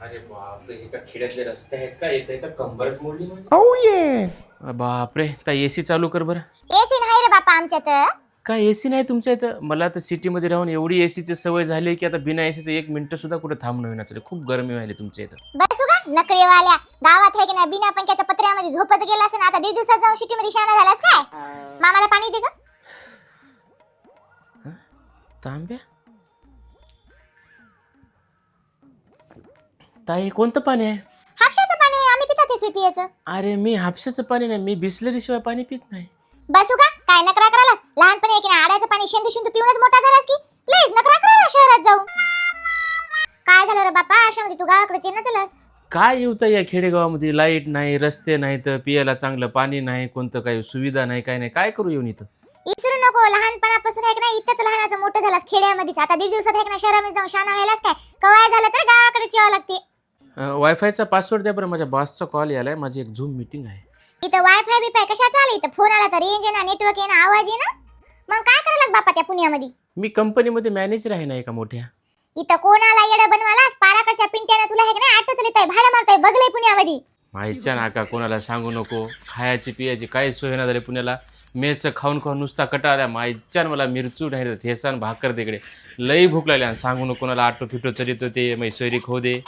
अरे बापरे हे का खेड्यातले रस्ते आहेत का? येत तर कंबरच मोडली माझी. बापरे एसी चालू कर बरं. एसी नाही रे बापा आमच्यात. काय एसी नाही तुमच्या इथं? मला तर सिटीमध्ये राहून एवढी एसीची सवय झाली की आता बिना एसीचं एक मिनिट सुद्धा कुठे थांबणं होईना चालेल खूप गरमी व्हायली तुमच्या इथं. बसू का नकरेवाल्या. गावात आहे की नाही बिना पंख्याच्या पत्र्यामध्ये झोपत गेला असं आता दीड दिवसात जाऊन सिटीमध्ये शाळा झालास काय? मामाला पाणी दे ग. तांब्या? ताई कोणतं पाणी आहे? हापशाचं पाणी होय, आम्ही पितात ते पियाचं. अरे मी हापशाचं पाणी नाही मी बिसलरी शिवाय पाणी पित नाही. बसू का काय नकरा करायलास? लहानपणी आहे की नाही आड्याचं पाणी शेंदू शेंदू पिऊनच मोठा झालास की? प्लीज नकरा करायला शहरात जाऊ काय झालं रे बापा अशामध्ये तू गावाकडे चेन चलास काय येऊ या खेडेगावामध्ये? लाइट नाही रस्ते नाहीत पियाला चांगलं पाणी नाही कोणतं काही सुविधा नाही काय नाही. काय करू येऊन इथं? विसरू नको लहानपणापासून आहे की नाही इथंच लहानाचं मोठं झालास खेड्यामध्येच. आता दीड दिवसात आहे की नाही शहरामध्ये जाऊन शाना व्हायलास काय? कवाय झालं तर गावाकडे यावं लागते. वायफायचा पासवर्ड द्या बरं माझ्या बॉसचा कॉल यालाय. माझी एक झूम मीटिंग आहे. इथं वायफाय बिफाय कशात आलं इथं फोन आला तर रेंज येणार नेटवर्क येणार आवाज येणार मग काय करायलास बापा त्या पुण्यामध्ये? मी कंपनीमध्ये मॅनेजर आहे ना एका मोठ्या. इथं कोण आला येडं बनवालास? पाराकडच्या पिंट्यानं तुला हे की नाही ऑटो चलितोय भाडं मारतोय बघलंय पुण्यामध्ये. माहितच्या नाका कोणाला सांगू नको? खायची पियाची काही सोय ना झाली पुण्याला. मेचं खाऊन खाऊन नुसता कटाळ्या माहितच्यान मला मिरचू नाही ठेसान भाकर तिकडे लई भूक लागली आणि सांगू नको कोणाला आटो फिटो चलित होते मै सोयरी खो दे.